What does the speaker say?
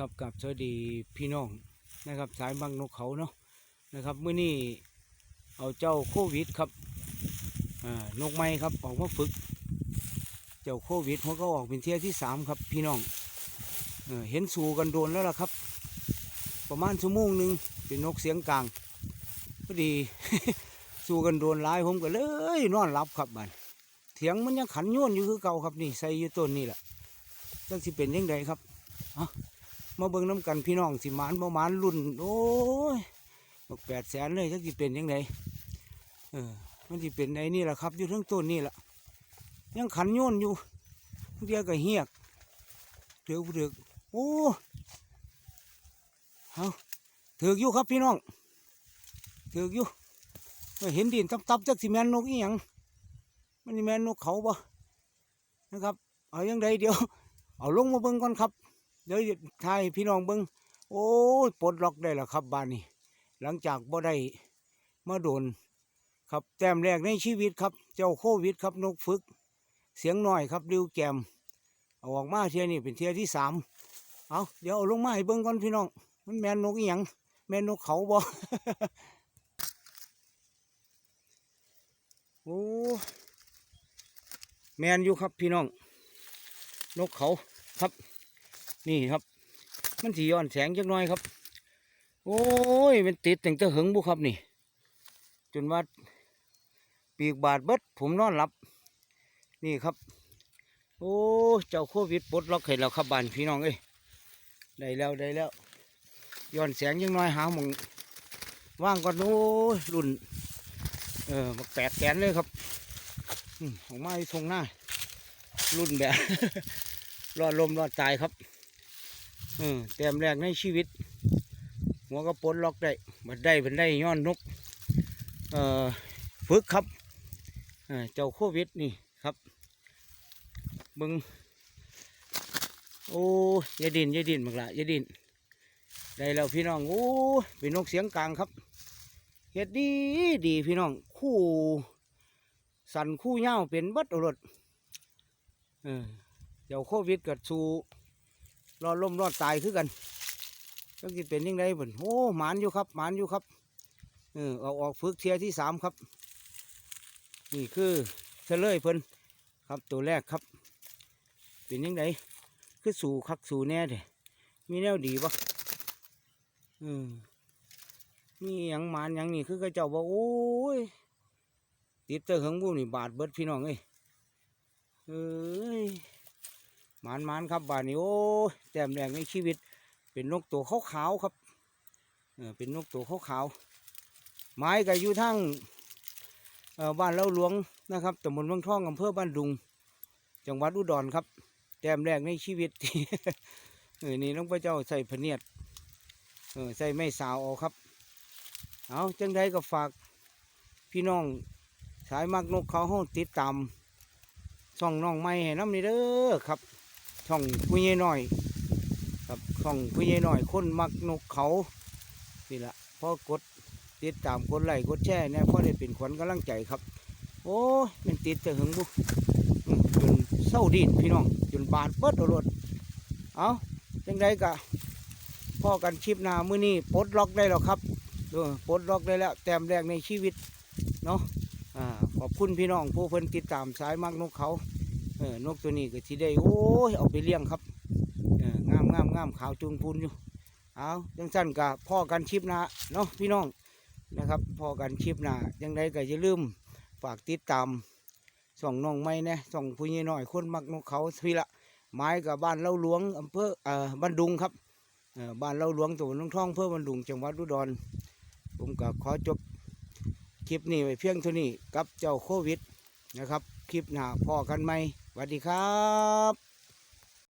ครับกับสวัสดีพี่น้องนะครับ สายบางนกเขาเนาะนะครับเมื่อนี้เอาเจ้าโควิดครับนกไม้ครับออกมาฝึก เจ้าโควิดเขาก็ออกเป็นเที่ยที่สามครับพี่น้องเอเห็นสู่กันโดนแล้วล่ะครับ ประมาณชั่วโมงหนึ่งเป็นนกเสียงกลางพอดีสู่กันโดนหลายผมก็เลยนอนหลับครับบันเถียงมันยังขันย้วนอยู่คือเก่าครับนี่ใส่อยู่ต้นนี่แหละจังสิเป็นยังไงครับ มาเบิ่งน้ำกันพี่น้องสิมานบ่มานรุ่น โอ้ยบอกแปดแสนเลยจักสิเป็นยังไงเออ มันสิเป็นไอ้นี่แหละครับ อยู่ทั้งต้นนี่แหละยังขันโยนอยู่เดียวก็เหียกเถือกเถือกโอ้เอาเถือกอยู่ครับพี่น้องเถือกอยู่เออเห็นดินตับๆจักสิแมนนกอีหยังมันสิแมนนกเขาบ่นะครับ เอายังไงเดี๋ยว เอาลงมาเบิ่งก่อนครับ เดี๋ยวทายพี่น้องเบิงโอ้ยปลดล็อกได้แล้วครับบ้านนี้ หลังจากบ่ได้มาโดน ครับแต้มแรกในชีวิตครับ เจ้าโควิดครับนกฝึก เสียงหน่อยครับริวแกมเอาออกมาเทียนี่เป็นเทียที่สามเอาเดี๋ยวเอาลงมาให้เบิ้งก่อนพี่น้อง มันแมนนกอีหยังแมนนกเขาบ่โอ้แมนอยู่ครับพี่น้อง นกเขาครับ นี่ครับ มันสีย้อนแสงจักน่อยครับ โอ้ยมันติดแตั้งต่หึงบุครับนี่ จนว่าปีกบาดเบิดผมนอนหลับ นี่ครับ โอ้เจ้าโควิดปลดล็อกให้แล้วครับบ้านพี่น้องเอ้ยได้แล้วได้แล้วย้อนแสงยังน้อยหาหมองว่างก่อนโอ้ยรุ่น เออมาแปดแสนเลยครับของไม้ทรงหน้า รุ่นแบบ รอดลมรอดตายครับ เออแต้มแรกในชีวิต หัวก็ปลล็อกได้บัดได้เป็นได้ย้อนนกเอ่อฝึกครับเจ้าโควิดนี่ครับมึงโอ้ยดินยดินบักละยดินได้แล้วพี่น้องโอ้ยเป็นนกเสียงกลางครับเฮ็ดดีดีพี่น้องคู่สันคู่เงาวเป็นบัดอารถเออเดี๋ยวโควิดกับสู่ รอดล่มรอดตายคือกันจังสิเป็นยังไงบ่นโอ้หมานอยู่ครับหมานอยู่ครับเออเอาออกฝึกเทียที่สามครับ นี่คือเฉลยเพิ่นครับตัวแรกครับ เป็นยังไงคือสู่คักสู่แน่เด้มีแนวดีปะเออมีหยังหมานหยังนี่คือเขาเจ้าบอกโอ้ยติดเตอร์หึงบูนี่บาดเบิดพี่น้องเอ้ยเอ้ย หมานหมานครับบ้านนี้โอ้แต้มแดงในชีวิต เป็นนกตัวขาวขาวๆครับเออเป็นนกตัวขาวขาวๆไม้ก็อยู่ทั้งบ้านเล่าหลวงนะครับตำบลวังทองอำเภอบ้านดุง จังหวัดอุดรครับ แต้มแรกในชีวิตเออนี่น้องพระเจ้าใส่พเนียดเออใส่ไม่สาวเอาครับ เอาจังใดก็ฝากพี่น้องสายมักนกเขาห้องติดตามช่องน้องไม่ให้น้ำนี่เด้อครับ ช่องผู้ใหญ่น้อย ครับช่องผู้ใหญ่น้อยคนมักนกเขานี่ละพอกดติดตามกดไลค์กดแชร์เนี่ยพอได้เป็นขวัญกำลังใจครับ โอ้ยมันติดแต่หึงบุจนเศร้าดินพี่น้องจนบาดเบิดเอารถเอาจังไดกะพ่อกันคลิปนามือนี้ปลดล็อกได้แล้วครับเออปลดล็อกได้แล้ว แต้มแรกในชีวิตเนาะขอบคุณพี่น้องผู้เพิ่นติดตามสายมักนกเขา เออนกตัวนี้ก็ที่ได้โอ้ยเอาไปเลี้ยงครับเอองามงามงามขาวจุนพูนอยู่เอาจังสั้นกับพ่อกันชิปนาเนาะพี่น้องนะครับพ่อกันชิปหนายังไงก็อย่าลืมฝากติดตามส่องน้องไม่นะส่องผู้ใหญ่น้อยคนมักนกเขาพี่ละไม้กับบ้านเล่าหลวงอำเภอเอ่อบ้านดุงครับเอ่อบ้านเล่าหลวงตัวน้องท่องอำเภอบ้านดุงจังหวัดอุดรผมก็ขอจบคลิปนี้ไว้เพียงเท่านี้กับเจ้าโควิดนะครับ คลิปหน้าพอกันไหม สวัสดีครับ